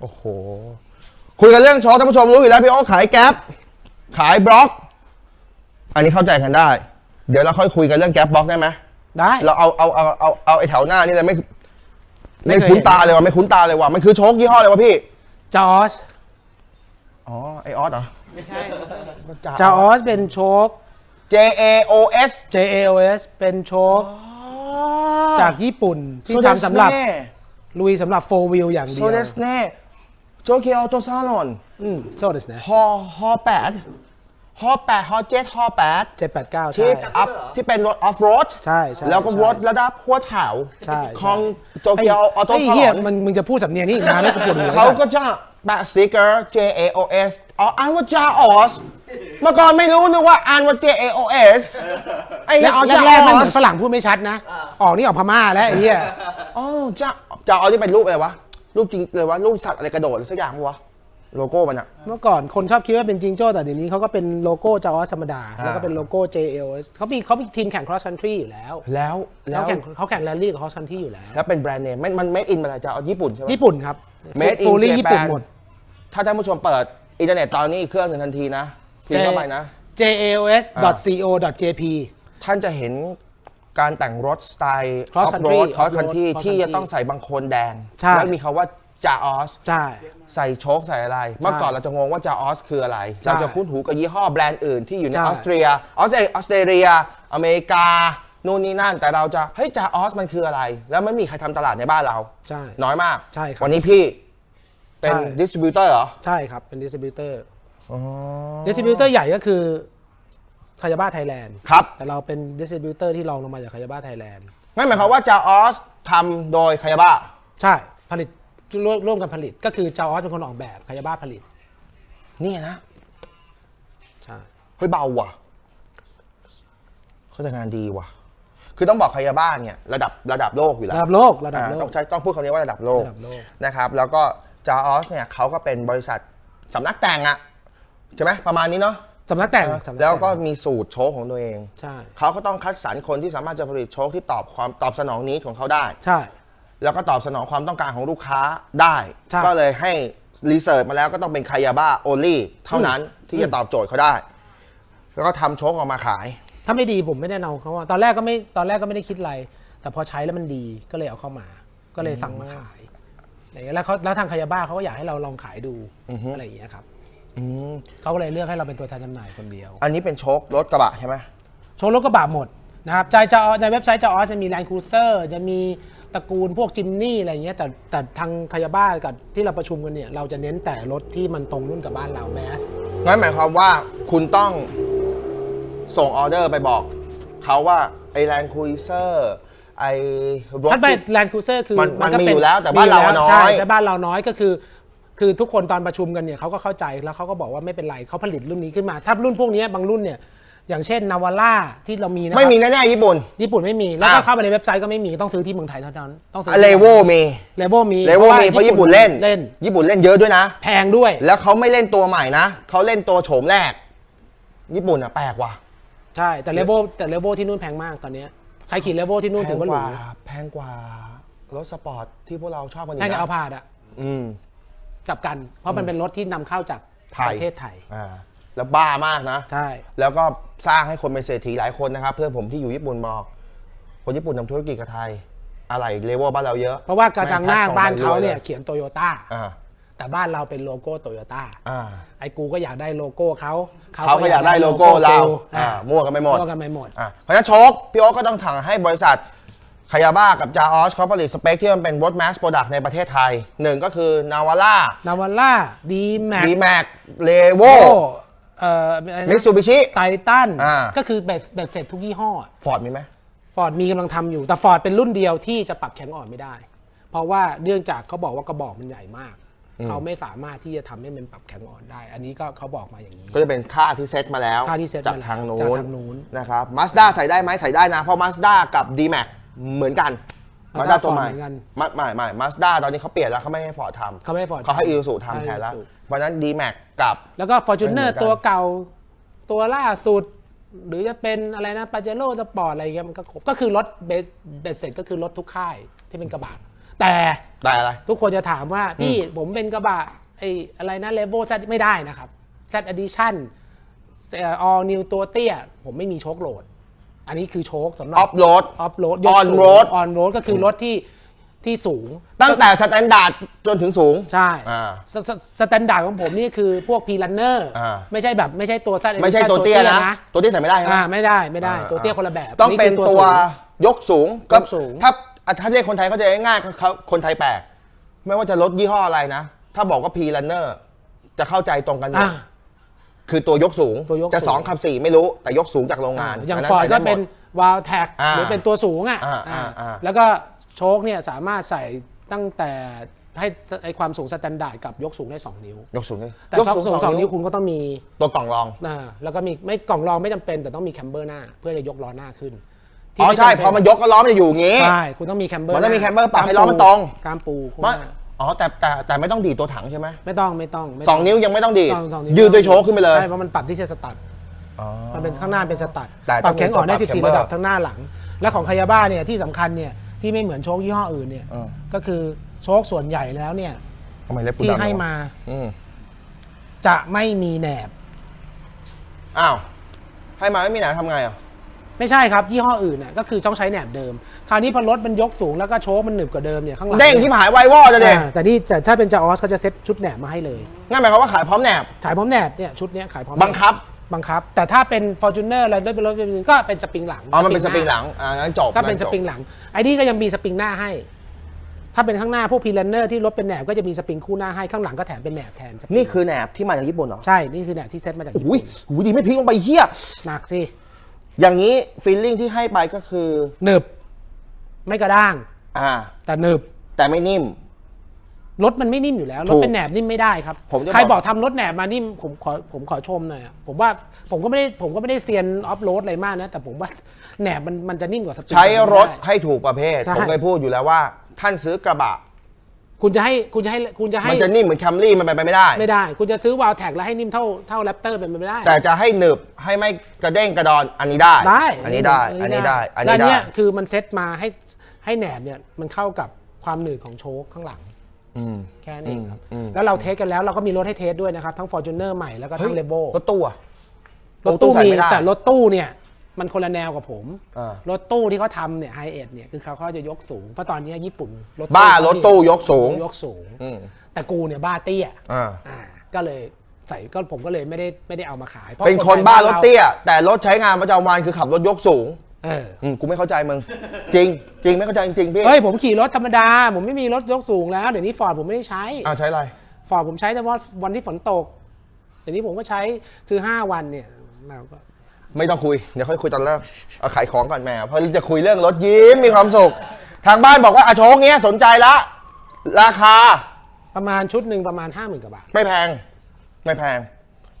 โอ้โห คุยกันเรื่องโชว์ท่านผู้ชมรู้อยู่แล้วพี่โอ๊คขายแก๊ปขายบล็อก อันนี้เข้าใจกันได้ เดี๋ยวเราค่อยคุยกันเรื่องแก๊ปบล็อกได้ไหมได้ เราเอาเอาเอาเอาเอาไอ้แถวหน้านี่เลยไม่ไม่ไม่เคย คุ้นตาเลยว่ะไม่คุ้นตาเลยว่ะมันคือโชคยี่ห้ออะไรวะพี่จอร์จอ๋อไอออสเหรอไม่ใช่จ่าจอร์จเป็นโชค J A O S JAOS เป็นโชคจากญี่ปุ่นที่โซเดสทำสำหรับเน่ลุยสำหรับ4 wheel อย่างโซเดียว เดสเน่ โจเกียวโตซาลอนอืมโซเดสนะฮอฮอแปดฮอแปดฮอเจ็ดฮอแปดเจ็ดแปดเก้าที่ใช่ อัพที่เป็นรถออฟโรดใช่ใช่แล้วก็ใช่ รถระดับหัวเถาใช่ของโตเกียวออโตไอ้ซาลเหี้ยอน มันมึงจะพูดสำเนียงนี่อีกนานไม่กูปวดหัวเขาก็จะแปะสติกเกอร์ J A O S อ๋ออ่านว่าจาออสเมื่อก่อนไม่รู้นึกว่าอ่านว่า J A O S ไอ้แรเนี่ยเอากจาแรกๆอมันเหอมือสนฝรั่งพูดไม่ชัดนะ ออกนี่ออกพม่าแล้วไอ้เหี้ย อ๋อจาจาออสที่เป็นรูปอะไรวะ รูปจริงเลยวะรูปสัตว์อะไรกระโดดหรือสักอย่างปะวะโลโก้มันอะ เมื่อก่อนคนชอบคิดว่าเป็นจิงโจ้แต่เดี๋ยวนี้เขาก็เป็นโลโก้จอร์จธรรมดาอ่าแล้วก็เป็นโลโก้ JAOS เขามีเขามีทีมแข่ง cross country อยู่แล้วแล้วแล้เขาวแข่งเขาแข่งแรลลี่กับ cross country อยู่แล้ว แล้วเป็นแบรนด์เนมมันมันเมดอินมาจากจาออสญี่ปุ่นใช่ไหม ญี่ปุ่นครับ Made in ฟูลี่ญี่ปุ่น Japan หมด ถ้าท่านผู้ชมเปิดอินเทอร์เน็ตตอนนี้อีกเครื่องหนึ่งทันทีนะพิมพ์เข้าไปนะ jaos.co.jp ท่านจะเห็น การแต่งรถสไตล์อ Cross อฟโร country ดคอร์สคันที่ off-road cross ที่จะ country ต้องใส่บางโคนแดง ใช่ แล้วมีคาว่าจาออส ใช่ ใส่โชคใส่อะไร เมื่อก่อนเราจะงงว่าจาออสคืออะไรใช่เราจะคุ้นหูกับยี่ห้อแบรนด์อื่นที่อยู่ในใช่ ออสเตรีย ออสเตรออสเตรเลีย อเมริกา นู่นนี่นั่น แต่เราจะ เฮ้ยจาออสมันคืออะไร แล้วไม่มีใครทำตลาดในบ้านเรา ใช่ น้อยมาก ใช่ครับวันนี้พี่เป็นใช่ ดิสติบิวเตอร์เหรอ ใช่ครับ เป็นดิสติบิวเตอร์ อ๋อ ดิสติบิวเตอร์ใหญ่ก็คือ คายาบ้าไทยแลนด์ครับแต่เราเป็นดิสติบิวเตอร์ที่รองลงมาจากคายาบ้าไทยแลนด์งั้นหมายความว่าจาออสทำโดยคายาบ้าใช่ผลิตร่วมร่วมกันผลิตก็คือจอร์จเป็นคนออกแบบคายาบ้าผลิตนี่นะใช่เฮ้ยเบาว่ะเขาจะงานดีว่ะ คือต้องบอกคายาบ้าเนี่ยระดับระดับโลกอยู่แล้วระดับโลกระดับอ่าโลต้อกงใช้ต้องพูดคำนี้ว่าระดับโลกระดับโลก นะครับแล้วก็จาออสเนี่ยเขาก็เป็นบริษัทสำนักแต่งอะใช่ไหมประมาณนี้เนาะ สำนักแต่งสำนัต่งแล้วก็มีสูตรโชคของตัวเอง ใช่ เขาก็ต้องคัดสรรคนที่สามารถจะผลิตโชคที่ตอบความตอบสนองนี้ของเขาได้ ใช่ แล้วก็ตอบสนองความต้องการของลูกค้าได้ ใช่ก็เลยให้รีเสิร์ชมาแล้วก็ต้องเป็นคายาบ้าโอลี่เท่านั้นที่จะตอบโจทย์เขาได้ แล้วก็ทำโชคออกมาขาย ถ้าไม่ดีผมไม่แนะนำเขาว่า ตอนแรกก็ไม่ตอนแรกก็ไม่ได้คิดอะไร แต่พอใช้แล้วมันดีก็เลยเอาเข้ามา ก็เลยสั่งมาขายอะไรอย่างเงี้ยแล้วเขาแล้วทางคายาบ้าเขาก็อยากให้เราลองขายดูอือฮึ อะไรอย่างเงี้ยครับ อืมเขาก็เลยเลือกให้เราเป็นตัวแทนจำหน่ายคนเดียว อันนี้เป็นโชครถกระบะใช่ไหม โชว์รถกระบะหมดนะครับใจจะในเว็บไซต์จะออสจะมีแลนด์ครูเซอร์จะมีตระกูลพวกจิมนี่อะไรเงี้ยแต่แต่ทางคายาบ้ากับที่เราประชุมกันเนี่ยเราจะเน้นแต่รถที่มันตรงรุ่นกับบ้านเราแมส งั้นหมายความว่าคุณต้องส่งออเดอร์ไปบอกเขาว่า ไอแลนด์คูเซอร์ไอรถ ถ้าไปที่แลนด์ครูเซอร์คือมันมันก็มีเป็อยู่แล้วแต่บ้านเรามียู่น้อย ใช่แต่บ้านเราน้อยก็คือ คือทุกคนตอนประชุมกันเนี่ยเขาก็เข้าใจแล้วเขาก็บอกว่าไม่เป็นไรเขาผลิตรุ่นนี้ขึ้นมา ถ้ารุ่นพวกเนี้ยบางรุ่นเนี่ยอย่างเช่นนาวาร่าที่เรามีนะครัไม่มีแน่ๆญี่ปุ่น ญี่ปุ่นไม่มี แล้วก็อะเข้าไปในเว็บไซต์ก็ไม่มีต้องซื้อที่เมืองไทยเท่านั้นต้องซื้อเลโวมีเลโวมีเลโวมีเพราะญี่ปุ่นเล่นเล่น ญี่ปุ่นเล่นเยอะด้วยนะ แพงด้วย แล้วเขาไม่เล่นตัวใหม่นะเขาเล่นตัวโฉมแรก ญี่ปุ่นอะแปลกว่ะใช่แต่เลโวแต่เลโวที่นู่นแพงมากตอนเนี้ยใครขี่เลโวที่นู่นแพถืงอว่ากหรูว่าแพงกว่ารถสปอร์ตที่พวกเราชอบกันอยู่แพงกับนะเอาพาดอะอืม กลับกัน เพราะมันเป็นรถที่นำเข้าจากไทย ประเทศไทย อ่าแล้วบ้ามากนะ ใช่ แล้วก็สร้างให้คนเป็นเศรษฐีหลายคนนะครับ เพื่อนผมที่อยู่ญี่ปุ่นบอก คนญี่ปุ่นทำธุรกิจกับไทย อะไรเลเวลบ้านเราเยอะเพราะว่ากระจังหน้าแม่งบ้านแพ็คเขาส่งไปเนี่ยรวเขียนโตโยต้าอ่าแต่บ้านเราเป็นโลโก้โตโยต้าอ่า ไอ้กูก็อยากได้โลโก้เขาเขาก็อยากได้โลโก้เราอ่ามั่วกันไปหมด มั่วกันไปหมด อะเพราะฉะนั้นโชคพี่โอ๊คก็ต้องถังให้บริษัท คายาบ้ากับจาออสเขาผลิตสเปคที่มันเป็นรถแมสโปรดักต์ในประเทศไทยหนึ่งก็คือนาวาร่านาวาร่าดีแม็กดีแม็กเลโวเอ่ออะไรนะมิตซูบิชิ ไททันอ่า ก็คือเบ็ดเบ็ดเสร็จทุกยี่ห้อฟอร์ดมีไหม ฟอร์ดมีกำลังทำอยู่ แต่ฟอร์ดเป็นรุ่นเดียวที่จะปรับแข็งอ่อนไม่ได้ เพราะว่าเนื่องจากเขาบอกว่ากระบอกมันใหญ่มากเขาไม่สามารถที่จะทำให้มันปรับแข็งอ่อนได้ อันนี้ก็เขาบอกมาอย่างนี้ ก็จะเป็นค่าที่เซตมาแล้วค่าที่เซ็ตจากมาแล้วทางนู้จากนทางนู้น นะครับมาสด้าใส่ได้ไหมใส่ได้นะ เพราะมาสด้ากับ d m a x เหมือนกัน Mazda มาสด้าตัวใหม่ Ford เหมือนกันไม่ไม่ไม่มาสด้าตอนนี้เขาเปลี่ยนแล้วเขาไม่ให้ฟอร์ดทำเขาไม่ให้ Ford เขาให้ทำอิ u สุทำแทนแล้ว ให้ Isuzu เพราะฉะนั้น d m a x กับ แล้วก็ฟอร์จูเนอไม่ร์เหมือนกัน ตัวเก่าตัวล่าสุด หรือจะเป็นอะไรนะปาเจโร่สปอร์ตอะไรเงี้ยมันก็ครบก็คือรถเบสเบสเสร็จก็คือรถทุกค่ายที่เป็นกระบะแต่ได้อะไร ทุกคนจะถามว่า พี่ผมเป็นกระบะไอ้อะไรนะเลเวล Z ไม่ได้นะครับ Z Edition เอ่อ all new ตัวเตี้ย ผมไม่มีโชคโหลด อันนี้คือโชคสำหรัออฟโรดออฟโรด On road ออนโรดก็คือรถที่ที่สูง ตั้งแต่สแตนดาร์ดจนถึงสูง ใช่อ่าสสสแตนดาร์ดของผมนี่คือพวกพีลันเนอร์อ่า ไม่ใช่แบบไม่ใช่ตัว Z ไม่ใช่ตัวเตี้ยนะ ตัวเตี้ยใส่ไม่ได้ใช่ไหมอ่าไม่ได้ไม่ได้อ่าตัวเตี้ยคนละแบบต้องเป็นคือตัวสูงยกสูงก็ยกสูง ถ้าอะถ้าเรียกคนไทยเขาใจะง่ายๆเขาคนไทยแปลก ไม่ว่าจะรถยี่ห้ออะไรนะ ถ้าบอกว่า P Runner จะเข้าใจตรงกันหมดอ่า คือตัวยกสูง ตัวยกสูงจะสองขับสี่ไม่รู้ แต่ยกสูงจากโรงงานอย่างนั้นฟอร์ดใส่ก็ได้หมเป็นวาลแท็กอ่าหรือเป็นตัวสูงอะอ่าอ่าอ่าอ่า แล้วก็โชคเนี่ยสามารถใส่ตั้งแต่ให้ไอความสูงสแตนดาร์ดกับยกสูงได้ 2 นิ้ว ยกสูงเลยแต่ยกสองสูงสองนิ้วคุณก็ต้องมีตัวกล่องรอง อ่าแล้วก็มีไม่กล่องรองไม่จำเป็นแต่ต้องมีแคมเบอร์หน้า เพื่อจะยกล้อหน้าขึ้นที่อ๋อไจำใช่เป็พอมันยกก็ล้อมันจะอยู่อย่างงี้ ใช่คุณต้องมีแคมเบอร์มันต้องมีหา camber ปรับให้ล้อมันตรงกล้ามปูข้างหไม่น้า อ๋อแต่แต่แต่ไม่ต้องดีดตัวถังใช่ไหมไม่ต้องไม่ต้องไม่สองนิ้วยังไม่ต้องดีดสองสองนิ้ยืดด้วยโชคขึ้นไปเลย ใช่เพราะมันปรับที่จะสตัดอ๋อ มันเป็นข้างหน้าเป็นสตัดแต่ปรับแข็งอ่อนได้ ต้องมีตัวปรับ14 camber ระดับทั้งหน้าหลัง และของคายาบ้าเนี่ยที่สำคัญเนี่ยที่ไม่เหมือนโชคยี่ห้ออื่นเนี่ยเออก็คือโชคส่วนใหญ่แล้วเนี่ยทำไมเล็บกูที่ดำให้วะมาอืมจะไม่มีแหนบ อ้าวให้มาไม่มีไหนทำไงอะ ไม่ใช่ครับยี่ห้ออื่นน่ะก็คือต้องใช้แหนบเดิม คราวนี้พอรถมันยกสูงแล้วก็โชคมันหนึบกว่าเดิมเนี่ยข้างหลังเด้งที่หายไววอดจะเด็กอ่าแต่นี่แต่ถ้าเป็นจาออสเขาจะเซ็ตชุดแหนบมาให้เลยงั้นหมายความว่าขายพร้อมแหนบ ขายพร้อมแหนบเนี่ยชุดเนี้ยขายพร้อมแหนบังคับ บังคับ แต่ถ้าเป็น f o r t u n e r อะไรด้วยเป็นรถเป็นก็เป็นสปริงหลังอ๋อ มันเป็นสปริงหาลัง อ่า งั้นจบก็เป็นงั้สจบปริงหลังไอ้นี่ก็ยังมีสปริงหน้าให้ ถ้าเป็นข้างหน้าพวกพี l ลนเนอร์ที่รถเป็นแหนบก็จะมีสปริงคู่หน้าให้ข้างหลังก็แถมเป็นแหนบแทนสปริงนี่คือแหนบที่มาจากญี่ปุ่นเหรอใช่นี่คือแหนบที่เซ็ตมาจากญี่อุ้ยปุ่นหูดีไม่พลิกลงไปเฮียหนักสิ อย่างนี้ฟีลลิ่งที่ให้ไปก็คือ หนึบ ไม่กระด้าง อ่า แต่หนึบ แต่ไม่นิ่ม รถมันไม่นิ่มอยู่แล้ว รถูถกเป็นแหนบนิ่มไม่ได้ครับผมจะใครบอกบอกทำรถแหนบมานิ่มผมขอผมขอชมหน่อยอะผมว่าผมก็ไม่ได้ผมก็ไม่ได้เซียนออฟโรดอะไรมากนะ แต่ผมว่าแหนบมันมันจะนิ่มกว่าสปริงใช้รถไม่ได้ ให้ถูกประเภท ใช่ ผมเคยพูดอยู่แล้วว่า ท่านซื้อกระบะ คุณจะให้คุณจะให้คุณจะให้มันจะนิ่มเหมือนแคมรี่มันไปนไปไม่ได้ ไม่ได้ คุณจะซื้อวาลแท็กแล้วให้นิ่มเท่าเท่าแรปเตอร์เป็นไปไม่ได้ แต่จะให้หนึบให้ไม่กระเด้งกระดอนอันนี้ได้ ได้ อันนี้ได้ อันนี้ได้ อันนี้แล้วได้เนี่ยคือมันเซ็ตมาให้ให้แหนบเนี่ยมันเข้ากับความหนืดของโชคข้างหลังอืมแค่นั้นเองครับอืมแล้วเราเทสกันแล้วเราก็มีรถให้เทสด้วยนะครับ ทั้ง Fortuner ใหม่แล้วก็ทั้งเลโบรถตู้อะรถตู้ใส่มีไม่ได้แต่รถตู้เนี่ย มันคนละแนวกับผม อ่ารถตู้ที่เขาทำเนี่ยไฮเอ็ดเนี่ยคือเขาเขาจะยกสูง เพราะตอนนี้ญี่ปุ่นรถตู้บ้ารถตู้ยกสูง ยกสูง อืมแต่กูเนี่ยบ้าเตี้ยอ่าอ่าก็เลยใส่ก็ผมก็เลยไม่ได้ไม่ได้เอามาขายพราะเป็นคนไทยบ้ารถเเตี้ย แต่รถใช้งานประจำวันคือขับรถยกสูงเอออืมกูไม่เข้าใจมึง จริง จริงไม่เข้าใจจริงๆพี่เฮ้ยผมขี่รถธรรมดา ผมไม่มีรถยกสูงแล้วเดี๋ยวนี้ฟอร์ดผมไม่ได้ใช้อ้าวใช้อะไร ฟอร์ดผมใช้แต่ว่าวันที่ฝนตกเดี๋ยวนี้ผมก็ใช้คือ 5 วันเนี่ยเราก็ ไม่ต้องคุย เดี๋ยวค่อยคุยตอนแรกเอาขายของก่อนแม่เพราะจะคุยเรื่องรถยิ้มมีความสุข ทางบ้านบอกว่าอาโชคเนี้ยสนใจละ ราคาประมาณชุดหนึ่งประมาณ 5 0,000กว่าบาท ไม่แพง ไม่แพง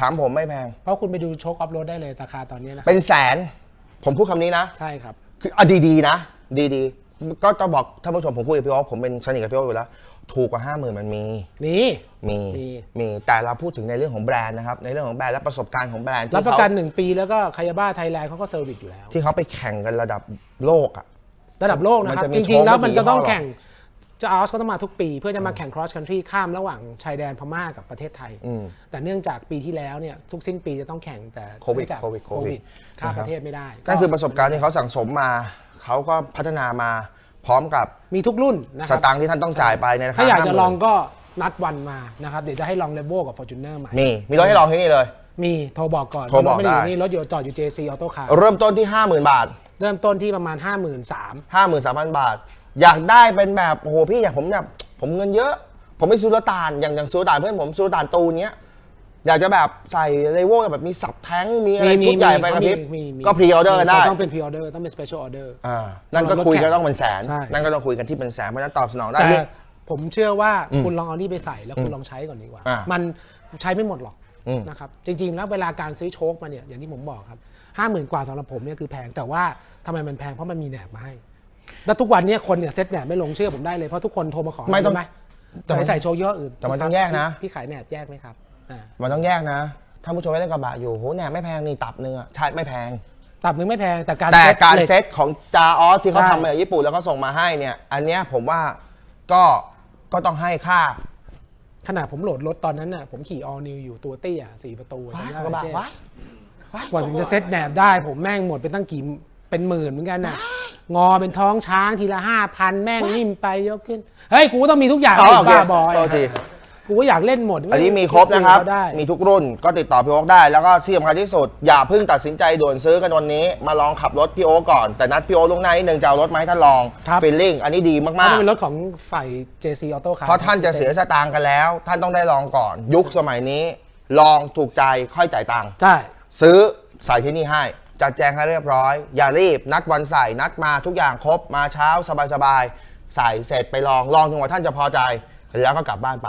ถามผมไม่แพง เพราะคุณไปดูโชคออฟโรดได้เลยราคาตอนนี้นะเป็นแสน ผมพูดคำนี้นะ ใช่ครับ คืออะดีๆนะ ดีๆ ก็ต้องบอกท่านผู้ชมผมคุยกับพี่โอ๊คผมเป็นสนิทกับพี่โอ๊คอยู่แล้ว ถูกกว่าห้าหมื่นมันมี นี่ มีมี มีแต่เราพูดถึงในเรื่องของแบรนด์นะครับ ในเรื่องของแบรนด์และประสบการณ์ของแบรนด์ที่รับประกัน เขา1 ปีแล้วก็คายาบ้าไทยแลนด์เขาก็เซอร์วิสอยู่แล้ว ที่เขาไปแข่งกันระดับโลกอะ ระดับโลกนะครับมันจะมีจริง ๆ แล้วมันโชว์ไม่กี่จะต้องยี่ห้อหรอกแข่งจะเอาเขาต้องมาทุกปี เพื่อจะมาแข่ง cross country ข้ามระหว่างชายแดนพม่ากับประเทศไทย อืม แต่เนื่องจากปีที่แล้วเนี่ยทุกสิ้นปีจะต้องแข่งแต่โควิดเนื่องจากโควิดโควิดข้ามนะครับประเทศไม่ได้นั่นคือประสบการณ์ที่เขาสั่งสมมา เขาก็พัฒนามาพร้อมกับมีทุกรุ่นนะคสรับตางค์ที่ท่านต้องจ่ายไปในราคาถ้าอยากจะ50,000ลองก็นัดวันมานะครับ เดี๋ยวจะให้ลองเลโบกับ Fortuner ใหม่มีมีรถให้ลองที่นี่เลย มีโทรบอกก่อนโทรบอกถไม่ได้อยู่ได้ นี่รถอยู่จอดอยู่ JC Auto Car เริ่มต้นที่ 50,000 บาท เริ่มต้นที่ประมาณ 53,000 53,000 บาท อยากได้เป็นแบบโอ้โหพี่อยากผมแบบผมเงินเยอะ ผมไม่ซื้อรถตาลอย่างอย่างซื้อตาลเพื่อนผมซื้อตาลตูนเนี้ย อยากจะแบบใส่เลเวลแบบมีสับแท้งมีอะไรชุดใหญ่ไปกระพริบมีมีก็พรีออเดอร์กันได้ต้องเป็นพรีออเดอร์ต้องเป็น special order อ่านั่นก็คุยกันต้องเป็นแสนใช่นั่นก็ต้องคุยกันที่เป็นแสนเพราะฉะนั้นตอบสนองได้แต่พี่ผมเชื่อว่าอืมคุณลองเอานี่ไปใส่แล้วคุณลองใช้ก่อนดีกว่าอ่ามัมันใช้ไม่หมดหรอกอืมนะครับจริงๆ แล้วเวลาการซื้อโชคมาเนี่ยอย่างที่ผมบอกครับห้าหมื่นกว่าสำหรับผมเนี่ยคือแพงแต่ว่าทำไมมันแพงเพราะมันมีแหนบมาให้ แล้วทุกวันเนี้คนเนี่ยเซ็ตแหนบไม่ลงเชื่อผมได้เลยเพราะทุกคนโทรมาขอไม่ต้องรู้ไหมแต่ใส่มันใส่โชว์ยี่ห้ออื่นแต่มันต้องแยกนะพี่ขายแหนบแยกไหมครับอ่า มันต้องแยกนะถ้าผู้ชมไม่เล่นกระบะอยู่โหแหนไม่แพงนี่ตับหนึงอะใช่ไม่แพง ตับหนึงไม่แพงแต่การแต่การหล็เซ็ตของจาออสที่เขาใช่ทำมาจากญี่ปุ่นแล้วก็ส่งมาให้เนี่ย อันเนี้ยผมว่าก็ก็ต้องให้ค่าขนาดผมโหลดรถตอนนั้นน่ะผมขี่ออนิวอยู่ตัวเตี้ยสี่ประตูว้ายจำได้กระบะเจ๊ว้ายว้ายกว่าผมจะเซ็ตแหนบได้ ผมแม่งหมดไปตั้งกี่เป็นหมื่นเหมือนกันน่ะงอเป็นท้องช้างทีละห้าพันแม่งนิ่มไปยกขึ้นเฮ้ยกูต้องมีทุกอย่างอ๋อไอ้โอเคบ้าบอยโทษที กูก็อยากเล่นหมดอันนี้มีครบนะครับเขาได้ มีทุกรุ่นก็ติดต่อพี่โอ๊คได้ แล้วก็ที่สำคัญที่สุด อย่าเพิ่งตัดสินใจด่วนซื้อกันวันนี้ มาลองขับรถพี่โอ๊คก่อน แต่นัดพี่โอ๊คล่วงหน้านิดนึงจะเอารถมาให้ท่านลองครับ ฟีลลิ่งอันนี้ดีเพราะมาก มันเป็นรถของฝ่าย JC Auto ครับๆเพราะท่านจะเสียสตางค์กันแล้ว ท่านต้องได้ลองก่อน ยุคสมัยนี้ ลองถูกใจค่อยจ่ายตังค์ ใช่ ซื้อใส่ที่นี่ให้ จัดแจงให้เรียบร้อย อย่ารีบ นัดวันใส่นัดมาทุกอย่างครบมาเช้าสบายๆ ใส่เสร็จไปลอง ลองจนกว่าท่านจะพอใจ แล้วก็กลับบ้านไป